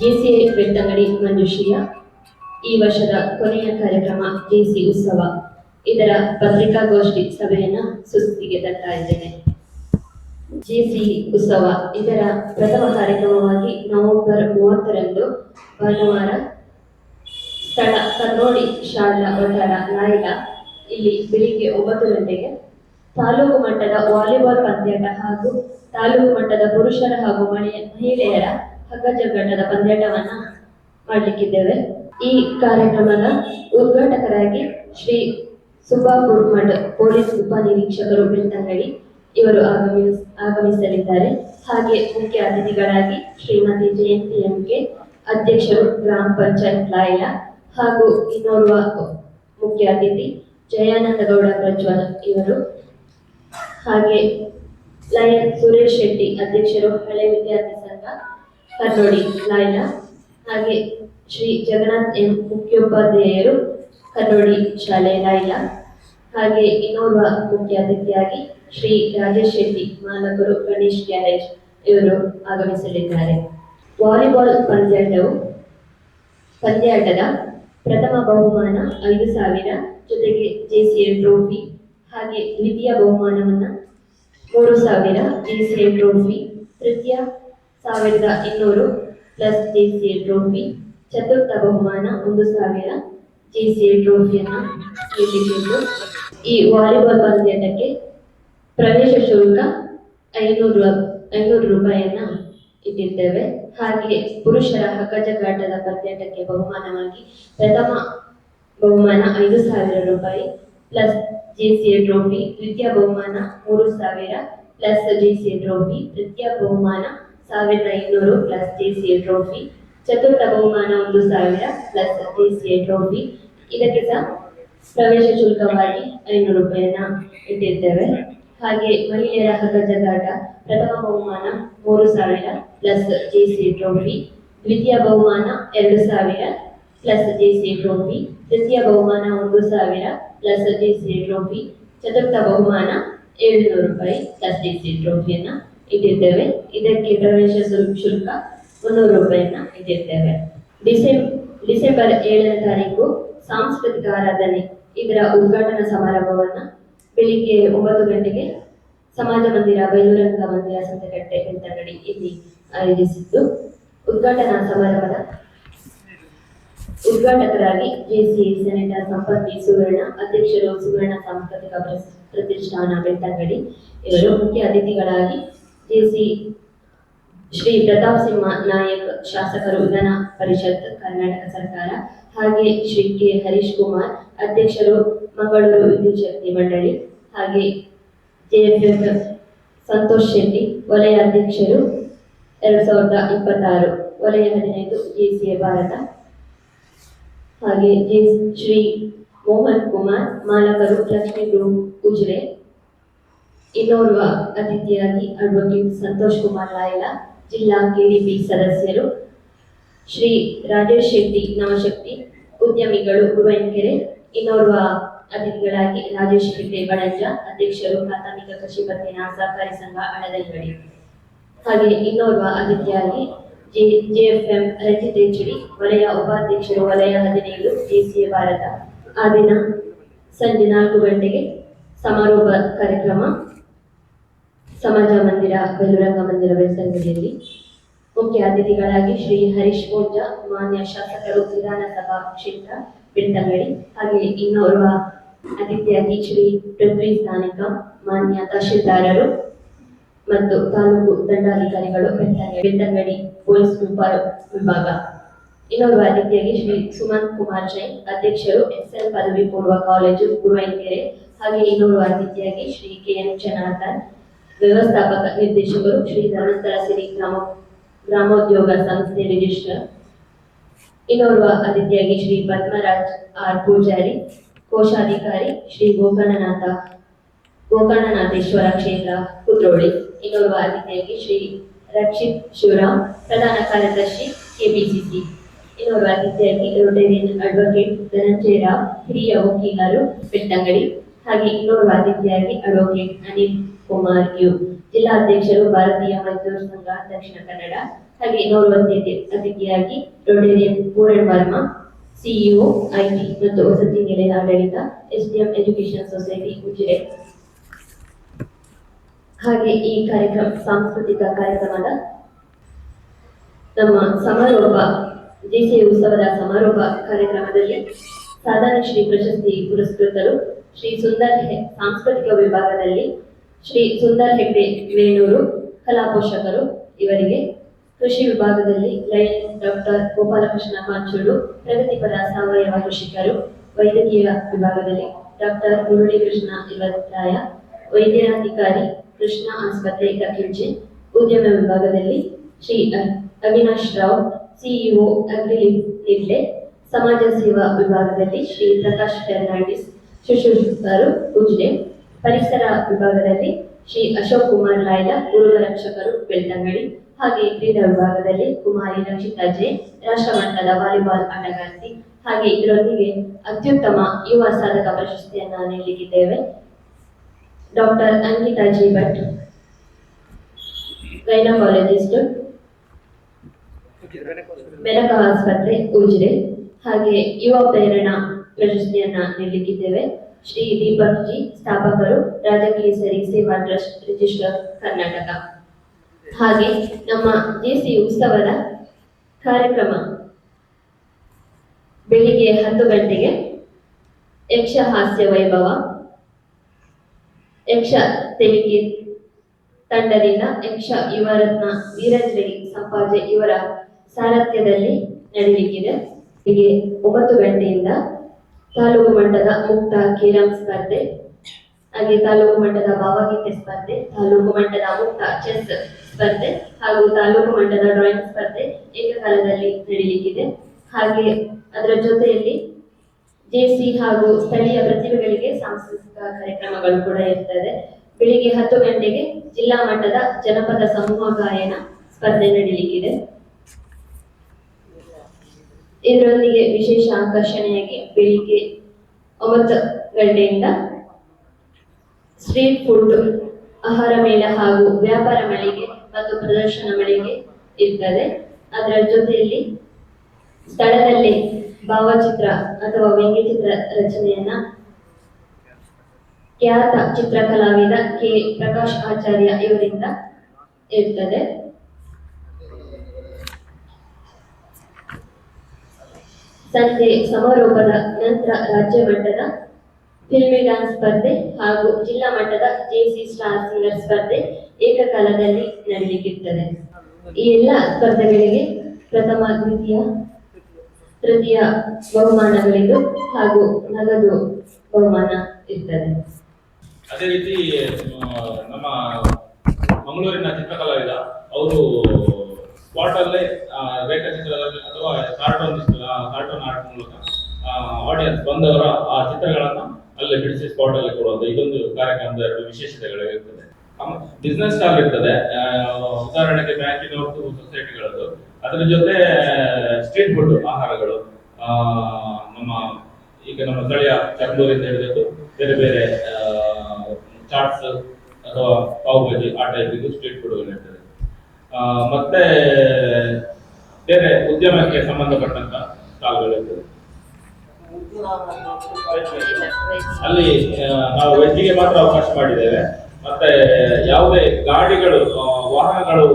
JCA ಬೆಟ್ಟಂಗಡಿ ಮಂಜುಶ್ರೀಯ ಈ ವರ್ಷದ ಕೊನೆಯ ಕಾರ್ಯಕ್ರಮ ಜೆಸಿ ಉತ್ಸವ. ಇದರ ಪತ್ರಿಕಾಗೋಷ್ಠಿ ಸಭೆಯನ್ನ ಸುಸ್ತಿಗೆ ತರ್ತಾ ಇದ್ದೇನೆ. ಜೆಸಿ ಉತ್ಸವ ಇದರ ಪ್ರಥಮ ಕಾರ್ಯಕ್ರಮವಾಗಿ ನವೆಂಬರ್ ಮೂವತ್ತರಂದು ಭಾನುವಾರ ಸ್ಥಳ ಕನ್ನೋಡಿ ಶಾಲಾ ವಠಾರ ನಾಯಿಲ ಇಲ್ಲಿ ಬೆಳಿಗ್ಗೆ ಒಂಬತ್ತು ಗಂಟೆಗೆ ತಾಲೂಕು ಮಟ್ಟದ ವಾಲಿಬಾಲ್ ಪಂದ್ಯಾಟ ಹಾಗೂ ತಾಲೂಕು ಮಟ್ಟದ ಪುರುಷರ ಹಾಗೂ ಮಹಿಳೆ- ಮಹಿಳೆಯರ ಹಗ್ಗಜಗ್ಗಾಟದ ಪಂದ್ಯಾಟವನ್ನ ಮಾಡಲಿಕ್ಕಿದ್ದೇವೆ. ಈ ಕಾರ್ಯಕ್ರಮದ ಉದ್ಘಾಟಕರಾಗಿ ಶ್ರೀ ಸುಬ್ಬಾಪುರ್ ಮಠ ಪೊಲೀಸ್ ಉಪನಿರೀಕ್ಷಕರು ಬೆಳ್ತಂಗಡಿ ಇವರು ಆಗಮಿಸ್, ಆಗಮಿಸಲಿದ್ದಾರೆ. ಹಾಗೆ ಮುಖ್ಯ ಅತಿಥಿಗಳಾಗಿ ಶ್ರೀಮತಿ ಜಯಂತಿ ಎಂಕೆ ಅಧ್ಯಕ್ಷರು ಗ್ರಾಮ ಪಂಚಾಯತ್ ಲಾಯ ಹಾಗೂ ಇನ್ನೋರ್ವ ಮುಖ್ಯ ಅತಿಥಿ ಜಯಾನಂದ ಗೌಡ ಪ್ರಜ್ವಲ್ ಇವರು. ಹಾಗೆ ಲಯನ್ ಸುರೇಶ್ ಶೆಟ್ಟಿ ಅಧ್ಯಕ್ಷರು ಹಳೆ ವಿದ್ಯಾರ್ಥಿ ಸಂಘ ಕನ್ನೋಡಿ ಲಾಯ್ನ ಹಾಗೆ ಶ್ರೀ ಜಗನ್ನಾಥ್ ಎಂ ಮುಖ್ಯೋಪಾಧ್ಯಾಯರು ಕನ್ನೋಡಿ ಶಾಲೆ ಲಾಯ್ನ ಹಾಗೆ ಇನ್ನೋರ್ವ ಮುಖ್ಯ ಅತಿಥಿಯಾಗಿ ಶ್ರೀ ರಾಜೇಶ್ ಶೆಟ್ಟಿ ಮಾಲಕರು ಗಣೇಶ್ ಗ್ಯಾರೇಜ್ ಇವರು ಆಗಮಿಸಲಿದ್ದಾರೆ. ವಾಲಿಬಾಲ್ ಪಂದ್ಯಾಟವು ಪಂದ್ಯಾಟದ ಪ್ರಥಮ ಬಹುಮಾನ ಐದು ಸಾವಿರ ಜೊತೆಗೆ ಜೆಸಿಎ ಟ್ರೋಫಿ ಹಾಗೆ ದ್ವಿತೀಯ ಬಹುಮಾನವನ್ನು ಮೂರು ಸಾವಿರ ಜೆಸಿಎ ಟ್ರೋಫಿ ತೃತೀಯ ಸಾವಿರದ ಇನ್ನೂರು ಪ್ಲಸ್ ಜೆಸಿಎ ಟ್ರೋಫಿ ಚತುರ್ಥ ಬಹುಮಾನ, ಒಂದು ಸಾವಿರ ಜೆ ಸಿ ಎ ಟ್ರೋಫಿಯನ್ನು ನೀಡಲಿದ್ದು ಈ ವಾಲಿಬಾಲ್ ಪಂದ್ಯದಕ್ಕೆ ಪ್ರವೇಶ ಶುಲ್ಕ ಐನೂರು ಐನೂರು ರೂಪಾಯಿಯನ್ನು ಇಟ್ಟಿದ್ದೇವೆ. ಹಾಗೆಯೇ ಪುರುಷರ ಹಗ್ಗಜಗ್ಗಾಟದ ಪಂದ್ಯಾಟಕ್ಕೆ ಬಹುಮಾನವಾಗಿ ಪ್ರಥಮ ಬಹುಮಾನ ಐದು ಸಾವಿರ ರೂಪಾಯಿ ಪ್ಲಸ್ ಜೆಸಿಎ ಟ್ರೋಫಿ ದ್ವಿತೀಯ ಬಹುಮಾನ ಮೂರು ಸಾವಿರ ಪ್ಲಸ್ ಜೆಸಿಎ ಟ್ರೋಫಿ ತೃತೀಯ ಬಹುಮಾನ ಸಾವಿರದ ಐನೂರು ಪ್ಲಸ್ ಸಿ ಟ್ರೋಫಿ ಚತುರ್ಥ ಬಹುಮಾನ ಒಂದು ಸಾವಿರ ಪ್ಲಸ್ ಜೆಸಿಎ ಟ್ರೋಫಿ ಇದಕ್ಕೆ ಸಹ ಪ್ರವೇಶ ಶುಲ್ಕವಾಗಿ ಐನೂರು ರೂಪಾಯಿಯನ್ನ ಇಟ್ಟಿದ್ದೇವೆ ಹಾಗೆ ಮಹಿಳೆಯರ ಹಗಜಗಾಟ ಪ್ರಥಮ ಬಹುಮಾನ ಮೂರು ಸಾವಿರ ಪ್ಲಸ್ ಸಿ ಟ್ರೋಫಿ ದ್ವಿತೀಯ ಬಹುಮಾನ ಎರಡು ಸಾವಿರ ಪ್ಲಸ್ ಸಿ ಟ್ರೋಫಿ ತೃತೀಯ ಬಹುಮಾನ ಒಂದು ಸಾವಿರ ಪ್ಲಸ್ ಸಿ ಟ್ರೋಫಿ ಚತುರ್ಥ ಬಹುಮಾನ ಏಳುನೂರು ರೂಪಾಯಿ ಪ್ಲಸ್ ಜೆಸಿ ಟ್ರೋಫಿಯನ್ನ ಇಟ್ಟಿದ್ದೇವೆ. ಇದಕ್ಕೆ ಪ್ರವೇಶ ಶುಲ್- ಶುಲ್ಕ ಮುನ್ನೂರು ರೂಪಾಯಿಯನ್ನ ಇಟ್ಟಿದ್ದೇವೆ. ಡಿಸೆಂಬ್ ಡಿಸೆಂಬರ್ ಏಳನೇ ತಾರೀಕು ಸಾಂಸ್ಕೃತಿಕ ಆರಾಧನೆ ಇದರ ಉದ್ಘಾಟನಾ ಸಮಾರಂಭವನ್ನ ಬೆಳಿಗ್ಗೆ ಒಂಬತ್ತು ಗಂಟೆಗೆ ಸಮಾಜ ಮಂದಿರ ಬೈಲೂರಂಗ ಮಂದಿರ, ಸಂತೆಕಟ್ಟೆ ಬೆಳ್ತಂಗಡಿ ಇಲ್ಲಿ ಆಯೋಜಿಸಿದ್ದು. ಉದ್ಘಾಟನಾ ಸಮಾರಂಭದ ಉದ್ಘಾಟಕರಾಗಿ ಜೆಸಿ ಸೆನೆಟರ್ ಸಂಪತ್ತಿ ಸುವರ್ಣ, ಅಧ್ಯಕ್ಷರು ಸುವರ್ಣ ಸಾಂಸ್ಕೃತಿಕ ಪ್ರತಿಷ್ಠಾನ ಬೆಳ್ತಂಗಡಿ ಇವರು. ಮುಖ್ಯ ಅತಿಥಿಗಳಾಗಿ ಜೆಸಿ ಶ್ರೀ ಪ್ರತಾಪ್ ಸಿಂಹ ನಾಯಕ್ ಶಾಸಕರು ವಿಧಾನ ಪರಿಷತ್ ಕರ್ನಾಟಕ ಸರ್ಕಾರ ಹಾಗೆ ಶ್ರೀ ಕೆ ಹರೀಶ್ ಕುಮಾರ್ ಅಧ್ಯಕ್ಷರು ಮಂಗಳೂರು ವಿದ್ಯುತ್ ಶಕ್ತಿ ಮಂಡಳಿ ಹಾಗೆ ಜೆಎಫ್ಎಫ್ ಸಂತೋಷ್ ಶೆಟ್ಟಿ, ವಲಯ ಅಧ್ಯಕ್ಷರು ಎರಡ್ ಸಾವಿರದ ಇಪ್ಪತ್ತಾರು, ವಲಯ ಹದಿನೈದು ಜೆಸಿಎ ಭಾರತ. ಹಾಗೆ ಜೆ ಶ್ರೀ ಮೋಹನ್ ಕುಮಾರ್, ಮಾಲಕರು ಲಕ್ಷ್ಮೀ ಗುರು ಉಜಿರೆ ಇನ್ನೋರ್ವ ಅತಿಥಿಯಾಗಿ ಅಡ್ವೊಕೇಟ್ ಸಂತೋಷ್ ಕುಮಾರ್ ಲಾಯ್ಲ ಜಿಲ್ಲಾ ಕೆಡಿಪಿ ಸದಸ್ಯರು, ಶ್ರೀ ರಾಜೇಶ್ ಶೆಟ್ಟಿ, ನವಶಕ್ತಿ, ಉದ್ಯಮಿಗಳು ಗುರುವೆಂಕೆರೆ ಇನ್ನೋರ್ವ ಅತಿಥಿಗಳಾಗಿ ರಾಜೇಶ್ ಹೆಗ್ಡೆ ಬಣಜ ಅಧ್ಯಕ್ಷರು ಪ್ರಾಥಮಿಕ ಕೃಷಿ ಪತ್ತಿನ ಸಹಕಾರಿ ಸಂಘ ಹಳದೈಗಡಿ ಹಾಗೆ ಇನ್ನೋರ್ವ ಅತಿಥಿಯಾಗಿ ಜೆ, ಜೆಎಫ್ಎಂ ರಂಜಿತ್ ಎಚ್ಡಿ ವಲಯ ಉಪಾಧ್ಯಕ್ಷರು ವಲಯ ಹದಿನೈದು ಜೆಸಿಎ ಭಾರತ. ಆ ದಿನ ಸಂಜೆ ನಾಲ್ಕು ಗಂಟೆಗೆ ಸಮಾರೋಪ ಕಾರ್ಯಕ್ರಮ. ಸಮಾಜ ಮಂದಿರ ಬೆಲ್ಲುರಂಗ ಮಂದಿರ ಬೆಳಸಂಗಡಿಯಲ್ಲಿ ಮುಖ್ಯ ಅತಿಥಿಗಳಾಗಿ ಶ್ರೀ ಹರೀಶ್ ಪೂಂಜ, ಮಾನ್ಯ ಶಾಸಕರು, ವಿಧಾನಸಭಾ ಕ್ಷೇತ್ರ, ಬೆಳ್ತಂಗಡಿ ಹಾಗೆ ಇನ್ನೋರ್ವ ಅತಿಥಿಯಾಗಿ ಶ್ರೀ ಪೃಥ್ವಿ ಸ್ಥಾನಿಕ, ಮಾನ್ಯ ತಹಶೀಲ್ದಾರರು ಮತ್ತು ತಾಲೂಕು ದಂಡಾಧಿಕಾರಿಗಳು ಬೆಳ್ತಂಗಡಿ ಪೊಲೀಸ್ ಗುಂಪಾರ ವಿಭಾಗ ಇನ್ನೊಬ್ಬ ಅತಿಥಿಯಾಗಿ ಶ್ರೀ ಸುಮಂತ್ ಕುಮಾರ್ ಜೈನ್ ಅಧ್ಯಕ್ಷರು ಎಸ್ಎಲ್ ಪದವಿ ಪೂರ್ವ ಕಾಲೇಜು, ಗುರುವೈಕೆರೆ. ಹಾಗೆ ಇನ್ನೋರ್ವ ಅತಿಥಿಯಾಗಿ ಶ್ರೀ ಕೆ ಎನ್ ಜನಾರ್ದನ್ ವ್ಯವಸ್ಥಾಪಕ ನಿರ್ದೇಶಕರು ಶ್ರೀ ಧರ್ಮಸ್ಥಳ ಸಿರಿ ಗ್ರಾಮ ಗ್ರಾಮೋದ್ಯೋಗ ಸಂಸ್ಥೆ ರಿಜಿಸ್ಟರ್ ಇನ್ನೋರ್ವ ಅತಿಥಿಯಾಗಿ ಶ್ರೀ ಪದ್ಮರಾಜ್ ಆರ್ ಪೂಜಾರಿ ಕೋಶಾಧಿಕಾರಿ ಶ್ರೀ ಗೋಕರ್ಣನಾಥ ಗೋಕರ್ಣನಾಥೇಶ್ವರ ಕ್ಷೇತ್ರ ಕುದ್ರೋಳಿ ಇನ್ನೋರ್ವ ಅತಿಥಿಯಾಗಿ ಶ್ರೀ ರಕ್ಷಿತ್ ಶಿವರಾಮ್ ಪ್ರಧಾನ ಕಾರ್ಯದರ್ಶಿ ಕೆಪಿಸಿಸಿ ಇನ್ನೋರ್ವ ಅತಿಥಿಯಾಗಿ ರೋಟೇರಿಯನ್ ಅಡ್ವೊಕೇಟ್ ಧನಂಜಯ ರಾವ್ ಹಿರಿಯ ವಕೀಲರು ಬೆಳ್ತಂಗಡಿ ಹಾಗೆ ಇನ್ನೋರ್ವ ಅತಿಥಿಯಾಗಿ ಅಡ್ವೊಕೇಟ್ ಅನಿಲ್ ಕುಮಾರ್ ಯು ಜಿಲ್ಲಾಧ್ಯಕ್ಷರು, ಭಾರತೀಯ ಮೈಸೂರು ಸಂಘ ದಕ್ಷಿಣ ಕನ್ನಡ ಹಾಗೆ ಇನ್ನೋರ್ವ ಅತಿಥಿ ಅತಿಥಿಯಾಗಿ Rotarian Puran Varma, CEO, IT ಮತ್ತು ವಸತಿ ನಿಲಯ ಆಡಳಿತ, ಎಸ್ಡಿಎಂ ಎಜುಕೇಶನ್ ಸೊಸೈಟಿ, ಉಜಿರೆ. ಹಾಗೆ ಈ ಕಾರ್ಯಕ್ರಮ, ಸಾಂಸ್ಕೃತಿಕ ಕಾರ್ಯಕ್ರಮದ ನಮ್ಮ ಸಮಾರೋಪ ಜೆಸಿ ಉತ್ಸವದ ಸಮಾರೋಪ ಕಾರ್ಯಕ್ರಮದಲ್ಲಿ ಸಾಧಾರಣ ಶ್ರೀ ಪ್ರಶಸ್ತಿ ಪುರಸ್ಕೃತರು ಶ್ರೀ ಸುಂದರ್ ಸಾಂಸ್ಕೃತಿಕ ವಿಭಾಗದಲ್ಲಿ ಶ್ರೀ ಸುಂದರ್ ಹೆಗ್ಡೆ ವೇಣೂರು ಕಲಾ ಪೋಷಕರು ಇವರಿಗೆ ಕೃಷಿ ವಿಭಾಗದಲ್ಲಿ ಲಯನ್ ಡಾಕ್ಟರ್ ಗೋಪಾಲಕೃಷ್ಣ ಮಾಂಚೂರು, ಪ್ರಗತಿಪರ ಸಾವಯವ ಕೃಷಿಕರು, ವೈದ್ಯಕೀಯ ವಿಭಾಗದಲ್ಲಿ ಡಾಕ್ಟರ್ ಮುರಳೀಕೃಷ್ಣ ಇವರಾಯ ವೈದ್ಯಾಧಿಕಾರಿ ಕೃಷ್ಣ ಆಸ್ಪತ್ರೆ ಕಕಿಲ್ಜೆ ಉದ್ಯಮ ವಿಭಾಗದಲ್ಲಿ ಶ್ರೀ ಅವಿನಾಶ್ ರಾವ್, ಸಿಇಒ ಅಗ್ರಿ ನಿರ್ಲೆ ಸಮಾಜ ಸೇವಾ ವಿಭಾಗದಲ್ಲಿ ಶ್ರೀ ಪ್ರಕಾಶ್ ಫೆರ್ನಾಂಡಿಸ್, ಶುಶ್ರೂಷಕರು ಉಜ್ರೆ ಪರಿಸರ ವಿಭಾಗದಲ್ಲಿ ಶ್ರೀ ಅಶೋಕ್ ಕುಮಾರ್ ಲಾಯ್ಲ ಪೂರ್ವ ರಕ್ಷಕರು ಬೆಳ್ತಂಗಡಿ, ಹಾಗೆ ಕ್ರೀಡಾ ವಿಭಾಗದಲ್ಲಿ ಕುಮಾರಿ ರಕ್ಷಿತಾ ಜೆ, ರಾಷ್ಟ್ರಮಟ್ಟದ ವಾಲಿಬಾಲ್ ಆಟಗಾರ್ತಿ, ಹಾಗೆ ಇದರೊಂದಿಗೆ ಅತ್ಯುತ್ತಮ ಯುವ ಸಾಧಕ ಪ್ರಶಸ್ತಿಯನ್ನ ನೀಡಲಿಕ್ಕಿದ್ದೇವೆ. Doctor Ankita G Bhat, gynaecologist Belaka ಆಸ್ಪತ್ರೆ ಉಜಿರೆ ಹಾಗೆ ಯುವ ಪ್ರೇರಣಾ ಪ್ರಶಸ್ತಿಯನ್ನ ನೀಡಲಿಕ್ಕಿದ್ದೇವೆ. ಶ್ರೀ ದೀಪಕ್ ಜಿ ಸ್ಥಾಪಕರು, ರಾಜಕೇಸರಿ ಸೇವಾ ಟ್ರಸ್ಟ್ ರಿಜಿಸ್ಟರ್ ಕರ್ನಾಟಕ. ಹಾಗೆ ನಮ್ಮ ಜೆಸಿ ಉತ್ಸವದ ಕಾರ್ಯಕ್ರಮ ಬೆಳಿಗ್ಗೆ ಹತ್ತು ಗಂಟೆಗೆ ಯಕ್ಷ ಹಾಸ್ಯ ವೈಭವ, ಯಕ್ಷ ತೆಲಿಗೆ ತಂಡದಿಂದ ಯಕ್ಷ ಯುವರತ್ನ ವೀರಂಜಲಿ ಸಂಪಾಜೆ ಇವರ ಸಾರಥ್ಯದಲ್ಲಿ ನಡೆಯಲಿಕ್ಕಿದೆ. ಒಂಬತ್ತು ಗಂಟೆಯಿಂದ ತಾಲೂಕು ಮಟ್ಟದ ಮುಕ್ತ ಕೇರಂ ಸ್ಪರ್ಧೆ, ಹಾಗೆ ತಾಲೂಕು ಮಟ್ಟದ ಭಾವಗೀತೆ ಸ್ಪರ್ಧೆ, ತಾಲೂಕು ಮಟ್ಟದ ಮುಕ್ತ ಚೆಸ್ ಸ್ಪರ್ಧೆ ಹಾಗೂ ತಾಲೂಕು ಮಟ್ಟದ ಡ್ರಾಯಿಂಗ್ ಸ್ಪರ್ಧೆ ಏಕಕಾಲದಲ್ಲಿ ನಡೆಯಲಿಕ್ಕಿದೆ ಹಾಗೆ ಅದರ ಜೊತೆಯಲ್ಲಿ ಜೆಸಿ ಹಾಗೂ ಸ್ಥಳೀಯ ಪ್ರತಿಭೆಗಳಿಗೆ ಸಾಂಸ್ಕೃತಿಕ ಕಾರ್ಯಕ್ರಮಗಳು ಕೂಡ ಇರ್ತದೆ. ಬೆಳಿಗ್ಗೆ ಹತ್ತು ಗಂಟೆಗೆ ಜಿಲ್ಲಾ ಮಟ್ಟದ ಜನಪದ ಸಮೂಹ ಗಾಯನ ಸ್ಪರ್ಧೆ ನಡೆಯಲಿಕ್ಕಿದೆ ಇದರೊಂದಿಗೆ ವಿಶೇಷ ಆಕರ್ಷಣೆಯಾಗಿ ಬೆಳಿಗ್ಗೆ ಒಂಬತ್ತು ಗಂಟೆಯಿಂದ ಸ್ಟ್ರೀಟ್ ಫುಡ್, ಆಹಾರ ಮೇಳ ಹಾಗೂ ವ್ಯಾಪಾರ ಮಳಿಗೆ ಮತ್ತು ಪ್ರದರ್ಶನ ಮಳಿಗೆ ಇರ್ತದೆ. ಅದರ ಜೊತೆಯಲ್ಲಿ ಸ್ಥಳದಲ್ಲಿ ಭಾವಚಿತ್ರ ಅಥವಾ ವ್ಯಂಗ್ಯಚಿತ್ರ ರಚನೆಯನ್ನ ಖ್ಯಾತ ಚಿತ್ರಕಲಾವಿದ ಕೆ. ಪ್ರಕಾಶ್ ಆಚಾರ್ಯ ಇವರಿಂದ ಇರ್ತದೆ. ಸಂಜೆ ಸಮಾರೋಪದ ನಂತರ ರಾಜ್ಯ ಮಟ್ಟದ ಫಿಲ್ಮಿ ಡ್ಯಾನ್ಸ್ ಸ್ಪರ್ಧೆ ಹಾಗೂ ಜಿಲ್ಲಾ ಮಟ್ಟದ ಜೆಸಿ ಸ್ಟಾರ್ ಸಿಂಗರ್ ಸ್ಪರ್ಧೆ ಏಕಕಾಲದಲ್ಲಿ ನಡೆಯಲಿಕ್ಕಿರ್ತದೆ ಈ ಎಲ್ಲ ಸ್ಪರ್ಧೆಗಳಿಗೆ ಪ್ರಥಮ, ದ್ವಿತೀಯ, ತೃತೀಯ ಬಹುಮಾನಗಳಿದ್ದು ಹಾಗೂ ನಗದು ಬಹುಮಾನ ಇರ್ತದೆ. ಅದೇ ರೀತಿ ನಮ್ಮ ಮಂಗಳೂರಿನ ಚಿತ್ರಕಲಾವಿದ, ಅವರು ಸ್ಪಾಟ್ ಅಲ್ಲೇ ರೇಖಾಚಿತ್ರ ಅಥವಾ ಕಾರ್ಟೂನ್ ಬಂದವರ ಆ ಚಿತ್ರಗಳನ್ನ ಅಲ್ಲೇ ಬಿಡಿಸಿ ಸ್ಪಾಟ್ ಅಲ್ಲಿ ಕೊಡುವಂತ ಇದೊಂದು ಕಾರ್ಯಕ್ರಮದ ಎರಡು ವಿಶೇಷತೆಗಳು ಇರ್ತದೆ ಬಿಸ್ನೆಸ್ ಸ್ಟಾಲ್ ಇರ್ತದೆ. ಉದಾಹರಣೆಗೆ ಅವರು ಸೊಸೈಟಿಗಳದ್ದು ಅದರ ಜೊತೆ ಸ್ಟ್ರೀಟ್ ಫುಡ್ ಆಹಾರಗಳು. ನಮ್ಮ ಈಗ ನಮ್ಮ ಸ್ಥಳೀಯ ಚಂದೂರಿಂದ ಹಿಡಿದು ಬೇರೆ ಬೇರೆ ಚಾಟ್ಸ್ ಅಥವಾ ಪಾವ್ ಭಾಜಿ ಆ ಟೈಪ್ ಇದು ಸ್ಟ್ರೀಟ್ ಫುಡ್ಗಳು ಇರ್ತದೆ. ಮತ್ತೆ ಬೇರೆ ಉದ್ಯಮಕ್ಕೆ ಸಂಬಂಧಪಟ್ಟಂತ ಸ್ಟಾಲ್ಗಳು ಇರ್ತದೆ. ಅಲ್ಲಿ ನಾವು ವೆಜ್ಜಿಗೆ ಮಾತ್ರ ಅವಕಾಶ ಮಾಡಿದ್ದೇವೆ. ಮತ್ತೆ ಯಾವುದೇ ಗಾಡಿಗಳು ವಾಹನಗಳು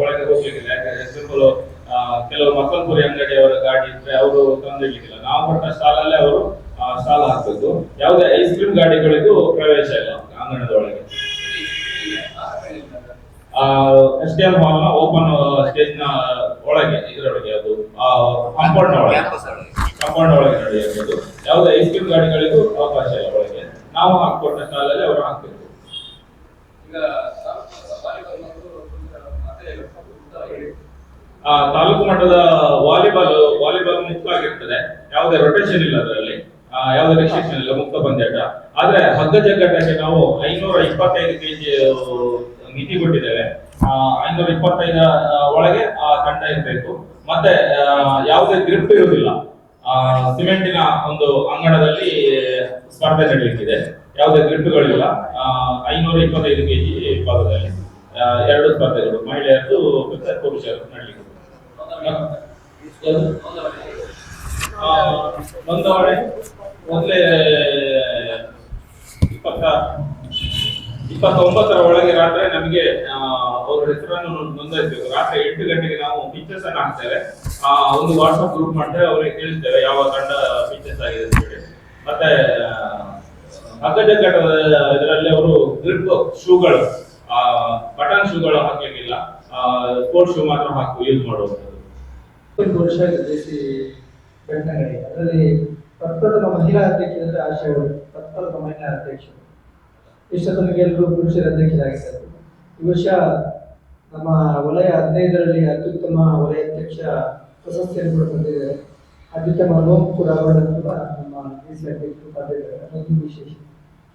ಒಳಗೆ ಹೋಗ್ಲಿಕ್ಕಿಲ್ಲ. ಯಾಕಂದ್ರೆ ಸಿಂಪಲ್ ಕೆಲವು ಮಕ್ಕಲ್ಪುರಿ ಅಂಗಡಿಯವರ ಗಾಡಿ ಇದ್ರೆ ಅವರು ತಂದಿಡ್ಲಿಕ್ಕಿಲ್ಲ. ನಾವು ಕೊಟ್ಟ ಸಾಲಲ್ಲೇ ಅವರು ಸ್ಟಾಲ್ ಹಾಕಬೇಕು. ಯಾವುದೇ ಐಸ್ ಕ್ರೀಮ್ ಗಾಡಿಗಳಿಗೂ ಪ್ರವೇಶ ಇಲ್ಲ ಅಂಗಣದ ಒಳಗೆ ಎಸ್ ಡಿ ಎಂ ಹಾಲ್ನ ಓಪನ್ ಸ್ಟೇಜ್ನ ಒಳಗೆ, ಇದರೊಳಗೆ ಅದು ಕಾಂಪೌಂಡ್ ಒಳಗೆ. ಕಾಂಪೌಂಡ್ ಒಳಗೆ ನಡೆಯಬಹುದು ಯಾವುದೇ ಐಸ್ ಕ್ರೀಮ್ ಗಾಡಿಗಳಿಗೂ ಅವಕಾಶ ಇಲ್ಲ ಒಳಗೆ ನಾವು ಹಾಕೊಟ್ಟ ಕಾಲದಲ್ಲಿ ಅವರು ಹಾಕ್ಬೇಕು. ಆ, ತಾಲೂಕು ಮಟ್ಟದ ವಾಲಿಬಾಲ್ ವಾಲಿಬಾಲ್ ಮುಕ್ತವಾಗಿರ್ತದೆ ಯಾವುದೇ ರೊಟೇಷನ್ ಇಲ್ಲ ಅದರಲ್ಲಿ. ಯಾವುದೇ ರೆಸ್ಟ್ರಿಕ್ಷನ್ ಇಲ್ಲ ಮುಕ್ತ ಪಂದ್ಯಾಟ. ಆದ್ರೆ ಹಗ್ಗ ಜಗ್ಗಾಟಕ್ಕೆ ನಾವು ಐನೂರ ಇಪ್ಪತ್ತೈದು ಕೆಜಿ ಮಿತಿ ಕೊಟ್ಟಿದ್ದೇವೆ. ಆ, ಐನೂರ ಇಪ್ಪತ್ತೈದ ಒಳಗೆ ಆ ತಂಡ ಇರಬೇಕು. ಮತ್ತೆ ಯಾವುದೇ ಗ್ರಿಪ್ ಇರುವುದಿಲ್ಲ. ಸಿಮೆಂಟಿನ ಒಂದು ಅಂಗಣದಲ್ಲಿ ಸ್ಪರ್ಧೆ ನಡೆಯುತ್ತಿದೆ ಯಾವುದೇ ಗ್ರಿಪ್ಗಳಿಲ್ಲ. ಐನೂರ ಇಪ್ಪತ್ತೈದು ಕೆಜಿ ಭಾಗದಲ್ಲಿ ಎರಡು ಸ್ಪರ್ಧೆಗಳು ಮಹಿಳೆಯರದು ಮತ್ತೆ ಪುರುಷರು ನಡೀಲಿಕ್ಕೆ ಒಂದವಳೆ ಮೊದಲೇ ಇಪ್ಪತ್ತ ಇಪ್ಪತ್ತೊಂಬತ್ತರ ಒಳಗೆ ರಾತ್ರಿ ನಮಗೆ ಅವರ ಹೆಸರನ್ನು ನೋಂದಾಯಿಸಬೇಕು ರಾತ್ರಿ ಎಂಟು ಗಂಟೆಗೆ ನಾವು ಪಿಕ್ಚರ್ಸ್ ಅನ್ನು ಹಾಕ್ತೇವೆ. ಆ, ಒಂದು ವಾಟ್ಸಪ್ ಗ್ರೂಪ್ ಮಾಡ್ತೇವೆ ಅವರಿಗೆ ತಿಳಿಸ್ತೇವೆ ಯಾವ ತಂಡ ಪಿಕ್ಚರ್ಸ್ ಆಗಿದೆ ಅಂತ ಹೇಳಿ. ಮತ್ತೆ ಹಗ್ಗಜಗ್ಗಾಟದ ಇದರಲ್ಲಿ ಅವರು ಗ್ರಿಪ್ ಶೂಗಳು ಬಟನ್ ಶೂಗಳು ಹಾಕ್ಲಿಕ್ಕಿಲ್ಲ. ಸ್ಪೋರ್ಟ್ಸ್ ಶೂ ಮಾತ್ರ ಹಾಕಿ ಯೂಸ್ ಮಾಡುವಂಥದ್ದು. ವರ್ಷ ದೇಶಿ ಅದರಲ್ಲಿ ಪ್ರಪ್ರಥಮ ಮಹಿಳಾ ಅಧ್ಯಕ್ಷ ಆಶಯಗಳು ಪ್ರಪ್ರಥಮ ಮಹಿಳಾ ಅಧ್ಯಕ್ಷರು. ಇಷ್ಟೊತ್ತಿಗೆ ಎಲ್ಲರೂ ಪುರುಷರ ಅಧ್ಯಕ್ಷರಾಗಿದ್ದಾರೆ ಈ ವರ್ಷ ನಮ್ಮ ವಲಯ ಹದಿನೈದರಲ್ಲಿ ಅತ್ಯುತ್ತಮ ವಲಯ ಅಧ್ಯಕ್ಷ ಪ್ರಶಸ್ತಿಯನ್ನು ಕೂಡ ಬಂದಿದ್ದಾರೆ ಅತ್ಯುತ್ತಮ ಲೋನ್ ಕೂಡ ಅವರನ್ನು ಕೂಡ ನಮ್ಮ ಅಧ್ಯಕ್ಷರು ಪಡೆದಿದ್ದಾರೆ ಅದೊಂದು ವಿಶೇಷ.